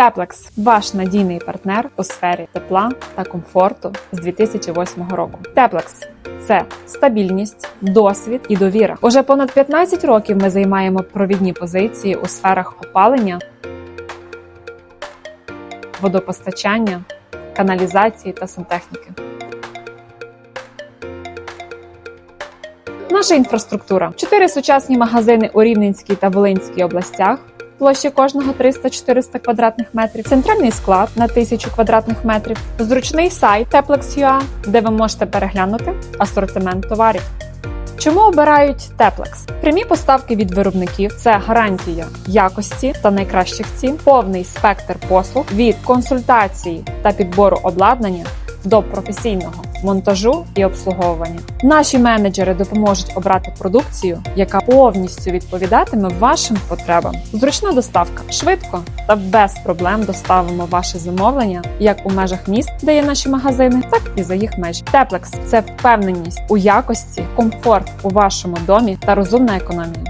Теплекс ваш надійний партнер у сфері тепла та комфорту з 2008 року. Теплекс це стабільність, досвід і довіра. Уже понад 15 років ми займаємо провідні позиції у сферах опалення, водопостачання, каналізації та сантехніки. Наша інфраструктура: чотири сучасні магазини у Рівненській та Волинській областях. Площі кожного 300-400 квадратних метрів, центральний склад на 1000 квадратних метрів, зручний сайт Teplex.ua, де ви можете переглянути асортимент товарів. Чому обирають Теплекс? Прямі поставки від виробників це гарантія якості та найкращих цін, повний спектр послуг від консультації та підбору обладнання до професійного монтажу і обслуговування. Наші менеджери допоможуть обрати продукцію, яка повністю відповідатиме вашим потребам. Зручна доставка швидко та без проблем доставимо ваше замовлення як у межах міст, де є наші магазини, так і за їх межі. Теплекс це впевненість у якості, комфорт у вашому домі та розумна економія.